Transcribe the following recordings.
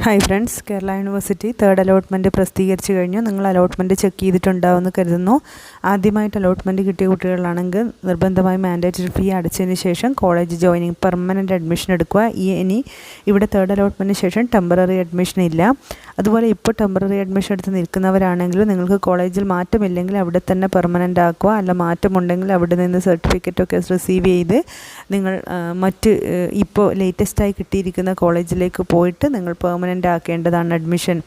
Hi friends Kerala university third allotment പ്രസിദ്ധീകരിച്ച് കഴിഞ്ഞു. നിങ്ങൾ allotment check ചെയ്തിട്ടുണ്ടാവുമെന്ന് കരുതുന്നു. ആദ്യമായിട്ട് അലോട്ട്മെന്റ് കിട്ടിയ കുട്ടികളാണെങ്കിൽ നിർബന്ധമായി മാൻഡേറ്ററി ഫീ അടച്ചതിന് ശേഷം കോളേജ് ജോയിനിങ് പെർമനന്റ് അഡ്മിഷൻ എടുക്കുക. ഈ ഇനി ഇവിടെ തേർഡ് അലോട്ട്മെന്റിന് ശേഷം ടെമ്പററി അഡ്മിഷൻ ഇല്ല. അതുപോലെ ഇപ്പോൾ ടെമ്പററി അഡ്മിഷൻ എടുത്ത് നിൽക്കുന്നവരാണെങ്കിലും നിങ്ങൾക്ക് കോളേജിൽ മാറ്റമില്ലെങ്കിൽ അവിടെ തന്നെ പെർമനന്റ് ആക്കുക. അല്ല മാറ്റമുണ്ടെങ്കിൽ അവിടെ നിന്ന് സർട്ടിഫിക്കറ്റൊക്കെ റിസീവ് ചെയ്ത് നിങ്ങൾ മറ്റ് ഇപ്പോൾ ലേറ്റസ്റ്റായി കിട്ടിയിരിക്കുന്ന കോളേജിലേക്ക് പോയിട്ട് നിങ്ങൾ ആക്കേണ്ടതാണ് അഡ്മിഷൻ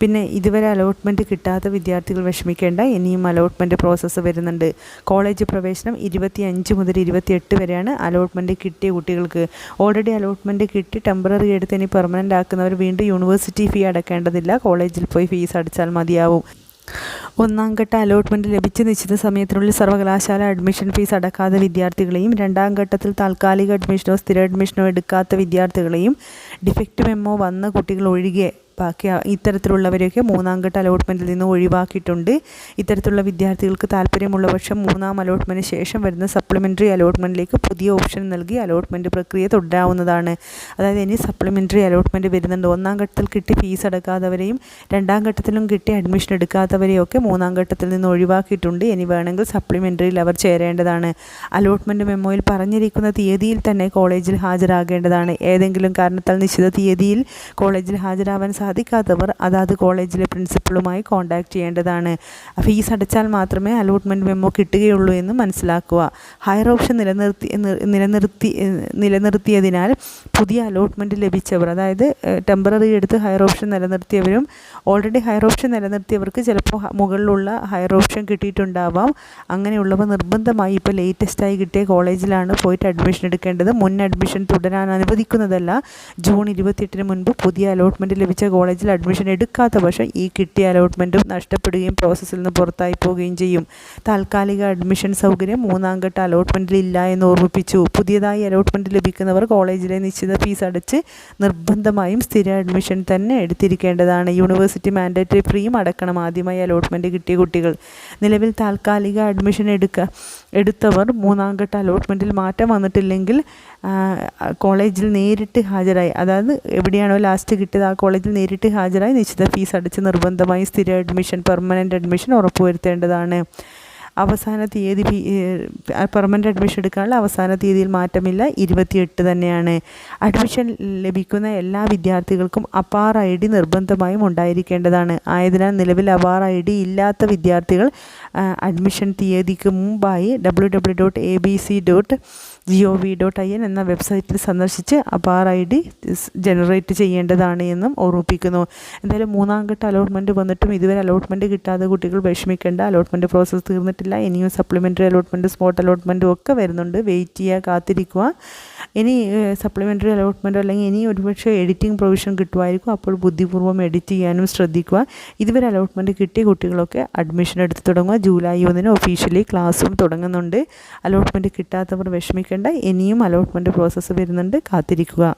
പിന്നെ ഇതുവരെ അലോട്ട്മെന്റ് കിട്ടാത്ത വിദ്യാർത്ഥികൾ വിഷമിക്കേണ്ട ഇനിയും അലോട്ട്മെന്റ് പ്രോസസ്സ് വരുന്നുണ്ട്. കോളേജ് പ്രവേശനം ഇരുപത്തി അഞ്ച് മുതൽ ഇരുപത്തിയെട്ട് വരെയാണ് അലോട്ട്മെന്റ് കിട്ടിയ കുട്ടികൾക്ക്. ഓൾറെഡി അലോട്ട്മെന്റ് കിട്ടി ടെമ്പററി എടുത്ത് ഇനി പെർമനന്റ് ആക്കുന്നവർ വീണ്ടും യൂണിവേഴ്സിറ്റി ഫീ അടക്കേണ്ടതില്ല. കോളേജിൽ പോയി ഫീസ് അടച്ചാൽ മതിയാവും. ഒന്നാം ഘട്ട അലോട്ട്മെന്റ് ലഭിച്ച നിശ്ചിത സമയത്തിനുള്ളിൽ സർവകലാശാല അഡ്മിഷൻ ഫീസ് അടക്കാത്ത വിദ്യാർത്ഥികളെയും രണ്ടാം ഘട്ടത്തിൽ താൽക്കാലിക അഡ്മിഷനോ സ്ഥിര അഡ്മിഷനോ എടുക്കാത്ത വിദ്യാർത്ഥികളെയും ഡിഫക്റ്റ് മെമ്മോ വന്ന് കുട്ടികൾ ഒഴികെ ബാക്കി ഇത്തരത്തിലുള്ളവരെയൊക്കെ മൂന്നാം ഘട്ട അലോട്ട്മെന്റിൽ നിന്ന് ഒഴിവാക്കിയിട്ടുണ്ട്. ഇത്തരത്തിലുള്ള വിദ്യാർത്ഥികൾക്ക് താല്പര്യമുള്ള പക്ഷം മൂന്നാം അലോട്ട്മെന്റിന് ശേഷം വരുന്ന സപ്ലിമെന്ററി അലോട്ട്മെന്റിലേക്ക് പുതിയ ഓപ്ഷൻ നൽകി അലോട്ട്മെന്റ് പ്രക്രിയ തുടരാവുന്നതാണ്. അതായത് ഇനി സപ്ലിമെന്ററി അലോട്ട്മെന്റ് വരുന്നുണ്ട്. ഒന്നാം ഘട്ടത്തിൽ കിട്ടി ഫീസ് അടക്കാത്തവരെയും രണ്ടാം ഘട്ടത്തിലും കിട്ടി അഡ്മിഷൻ എടുക്കാത്തവരെയൊക്കെ മൂന്നാം ഘട്ടത്തിൽ നിന്ന് ഒഴിവാക്കിയിട്ടുണ്ട്. ഇനി വേണമെങ്കിൽ സപ്ലിമെന്ററിയിൽ അവർ ചേരേണ്ടതാണ്. അലോട്ട്മെന്റ് മെമ്മോയിൽ പറഞ്ഞിരിക്കുന്ന തീയതിയിൽ തന്നെ കോളേജിൽ ഹാജരാകേണ്ടതാണ്. ഏതെങ്കിലും കാരണത്താൽ നിശ്ചിത തീയതിയിൽ കോളേജിൽ ഹാജരാവാൻ സാധിക്കാത്തവർ അതാത് കോളേജിലെ പ്രിൻസിപ്പളുമായി കോൺടാക്റ്റ് ചെയ്യേണ്ടതാണ്. ഫീസ് അടച്ചാൽ മാത്രമേ അലോട്ട്മെന്റ് മെമ്മോ കിട്ടുകയുള്ളൂ എന്ന് മനസ്സിലാക്കുക. ഹയർ ഓപ്ഷൻ നിലനിർത്തി നിലനിർത്തി നിലനിർത്തിയതിനാൽ പുതിയ അലോട്ട്മെന്റ് ലഭിച്ചവർ അതായത് ടെമ്പററി എടുത്ത് ഹയർ ഓപ്ഷൻ നിലനിർത്തിയവരും ഓൾറെഡി ഹയർ ഓപ്ഷൻ നിലനിർത്തിയവർക്ക് ചിലപ്പോൾ മുകളിലുള്ള ഹയർ ഓപ്ഷൻ കിട്ടിയിട്ടുണ്ടാവാം. അങ്ങനെയുള്ളവർ നിർബന്ധമായി ഇപ്പോൾ ലേറ്റസ്റ്റായി കിട്ടിയ കോളേജിലാണ് പോയിട്ട് അഡ്മിഷൻ എടുക്കേണ്ടത്. മുൻ അഡ്മിഷൻ തുടരാൻ അനുവദിക്കുന്നതല്ല ജൂൺ ഇരുപത്തിയെട്ടിന് മുൻപ് പുതിയ അലോട്ട്മെന്റ് ലഭിച്ച കോളേജിൽ അഡ്മിഷൻ എടുക്കാത്ത പക്ഷം ഈ കിട്ടിയ അലോട്ട്മെന്റും നഷ്ടപ്പെടുകയും പ്രോസസ്സിൽ നിന്ന് പുറത്തായി പോവുകയും ചെയ്യും. താൽക്കാലിക അഡ്മിഷൻ സൗകര്യം മൂന്നാം ഘട്ട അലോട്ട്മെന്റിൽ ഇല്ല എന്ന് ഓർമ്മിപ്പിച്ചു. പുതിയതായി അലോട്ട്മെന്റ് ലഭിക്കുന്നവർ കോളേജിലെ നിശ്ചിത ഫീസ് അടച്ച് നിർബന്ധമായും സ്ഥിര അഡ്മിഷൻ തന്നെ എടുത്തിരിക്കേണ്ടതാണ്. യൂണിവേഴ്സിറ്റി മാൻഡേറ്ററി ഫ്രീയും അടക്കണം ആദ്യമായി അലോട്ട്മെന്റ് കിട്ടിയ കുട്ടികൾ. നിലവിൽ താൽക്കാലിക അഡ്മിഷൻ എടുക്കുക എടുത്തവർ മൂന്നാം ഘട്ട അലോട്ട്മെന്റിൽ മാറ്റം വന്നിട്ടില്ലെങ്കിൽ കോളേജിൽ നേരിട്ട് ഹാജരായി. അതായത് എവിടെയാണോ ലാസ്റ്റ് കിട്ടിയത് ആ കോളേജിൽ നേരിട്ട് ഹാജരായി നിശ്ചിത ഫീസ് അടച്ച് നിർബന്ധമായി സ്ഥിര അഡ്മിഷൻ പെർമനന്റ് അഡ്മിഷൻ ഉറപ്പുവരുത്തേണ്ടതാണ്. അവസാന തീയതി പെർമനന്റ് അഡ്മിഷൻ എടുക്കാനുള്ള അവസാന തീയതിയിൽ മാറ്റമില്ല. ഇരുപത്തിയെട്ട് തന്നെയാണ്. അഡ്മിഷൻ ലഭിക്കുന്ന എല്ലാ വിദ്യാർത്ഥികൾക്കും അപ്പാർ ഐ ഡി നിർബന്ധമായും ഉണ്ടായിരിക്കേണ്ടതാണ്. ആയതിനാൽ നിലവിൽ അപാർ ഐ ഡി ഇല്ലാത്ത വിദ്യാർത്ഥികൾ അഡ്മിഷൻ തീയതിക്ക് മുമ്പായി W W dot A B C dot G O V dot I N എന്ന വെബ്സൈറ്റിൽ സന്ദർശിച്ച് അപാർ ഐ ഡി ജനറേറ്റ് ചെയ്യേണ്ടതാണ് എന്നും ഓർമ്മിപ്പിക്കുന്നു. എന്തായാലും മൂന്നാം ഘട്ട അലോട്ട്മെന്റ് വന്നിട്ടും ഇതുവരെ അലോട്ട്മെന്റ് കിട്ടാതെ കുട്ടികൾ വിഷമിക്കേണ്ട. അലോട്ട്മെന്റ് പ്രോസസ്സ് തീർന്നിട്ടില്ല. ഇനിയും സപ്ലിമെന്ററി അലോട്ട്മെന്റ് സ്പോട്ട് അലോട്ട്മെന്റും ഒക്കെ വരുന്നുണ്ട്. വെയിറ്റ് ചെയ്യുക കാത്തിരിക്കുക. ഇനി സപ്ലിമെന്ററി അലോട്ട്മെന്റോ അല്ലെങ്കിൽ ഇനി ഒരുപക്ഷെ എഡിറ്റിംഗ് പ്രൊവിഷൻ കിട്ടുമായിരിക്കും. അപ്പോൾ ബുദ്ധിപൂർവം എഡിറ്റ് ചെയ്യാനും ശ്രദ്ധിക്കുക. ഇതുവരെ അലോട്ട്മെന്റ് കിട്ടിയ കുട്ടികളൊക്കെ അഡ്മിഷൻ എടുത്ത് തുടങ്ങുക. ജൂലൈ ഒന്നിന് ഒഫീഷ്യലി ക്ലാസ്സും തുടങ്ങുന്നുണ്ട്. അലോട്ട്മെന്റ് കിട്ടാത്തവർ വിഷമിക്കേണ്ട. ഇനിയും അലോട്ട്മെന്റ് പ്രോസസ്സ് വരുന്നുണ്ട്. കാത്തിരിക്കുക.